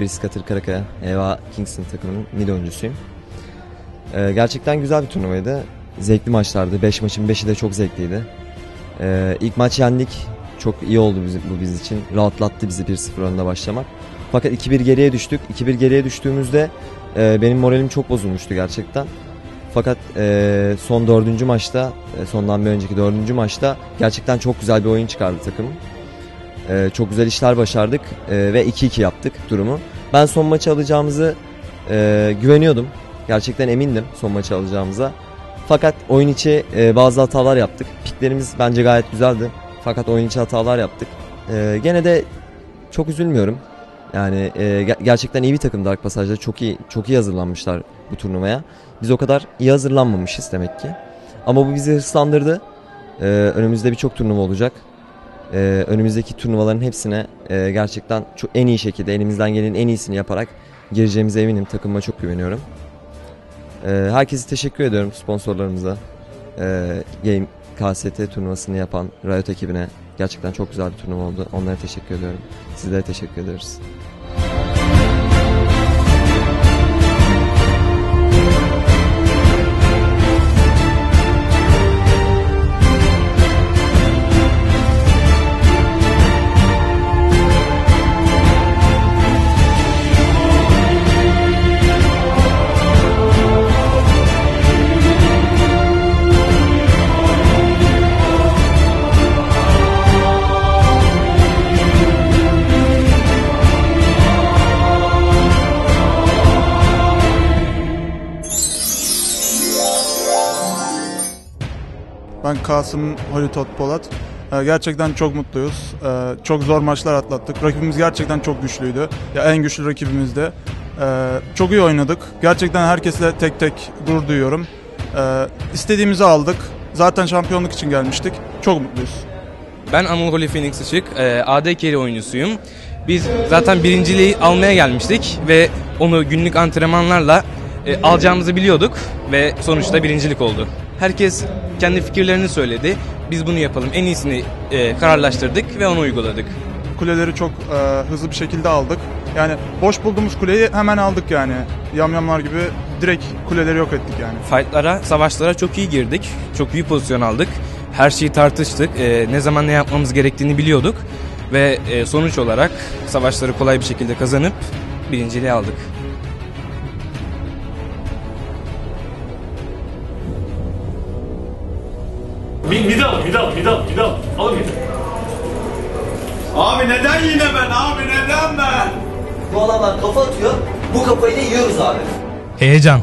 Birisi Katır Karakaya, Eva Kingston takımının mid oyuncusuyum. Ee, gerçekten güzel bir turnuvaydı. Zevkli maçlardı. 5 maçın 5'i de çok zevkliydi. Ee, ilk maç yendik. Çok iyi oldu bizim, bu biz için. Rahatlattı bizi 1-0 önde başlamak. Fakat 2-1 geriye düştük. 2-1 geriye düştüğümüzde e, benim moralim çok bozulmuştu gerçekten. Fakat e, son dördüncü maçta, e, sondan bir önceki dördüncü maçta gerçekten çok güzel bir oyun çıkardı takım. E, çok güzel işler başardık e, ve 2-2 yaptık durumu. Ben son maçı alacağımızı e, güveniyordum. Gerçekten emindim son maçı alacağımıza. Fakat oyun içi e, bazı hatalar yaptık. Piklerimiz bence gayet güzeldi. Fakat oyun içi hatalar yaptık. E, gene de çok üzülmüyorum. Yani e, ger- gerçekten iyi bir takım Dark Passage'da. Çok iyi çok iyi hazırlanmışlar bu turnuvaya. Biz o kadar iyi hazırlanmamışız demek ki. Ama bu bizi hırslandırdı. E, önümüzde birçok turnuva olacak. E, önümüzdeki turnuvaların hepsine e, gerçekten çok en iyi şekilde elimizden gelenin en iyisini yaparak gireceğimize eminim. Takımıma çok güveniyorum. E, herkese teşekkür ediyorum sponsorlarımıza. E, Game KST turnuvasını yapan Riot ekibine gerçekten çok güzel bir turnuva oldu. Onlara teşekkür ediyorum. Sizlere teşekkür ederiz. Ben Kasım Holitot Polat. Ee, Gerçekten çok mutluyuz. Ee, Çok zor maçlar atlattık. Rakibimiz gerçekten çok güçlüydü. Ya en güçlü rakibimizdi. Ee, Çok iyi oynadık. Gerçekten herkesle tek tek gurur duyuyorum. İstediğimizi aldık. Zaten şampiyonluk için gelmiştik. Çok mutluyuz. Ben Anıl Holy Phoenix Işık, e, AD carry oyuncusuyum. Biz zaten birinciliği almaya gelmiştik ve onu günlük antrenmanlarla e, alacağımızı biliyorduk ve sonuçta birincilik oldu. Herkes kendi fikirlerini söyledi. Biz bunu yapalım. En iyisini e, kararlaştırdık ve onu uyguladık. Kuleleri çok e, hızlı bir şekilde aldık. Yani boş bulduğumuz kuleyi hemen aldık yani. Yamyamlar gibi direkt kuleleri yok ettik yani. Fightlara, savaşlara çok iyi girdik. Çok iyi pozisyon aldık. Her şeyi tartıştık. E, ne zaman ne yapmamız gerektiğini biliyorduk. Ve e, sonuç olarak savaşları kolay bir şekilde kazanıp birinciliği aldık. Mid, mid al, mid al, mid al, mid al. Alın mid. Abi neden yine ben abi neden ben? Bu adamlar kafa atıyor. Bu kafayı da yiyoruz abi. Heyecan.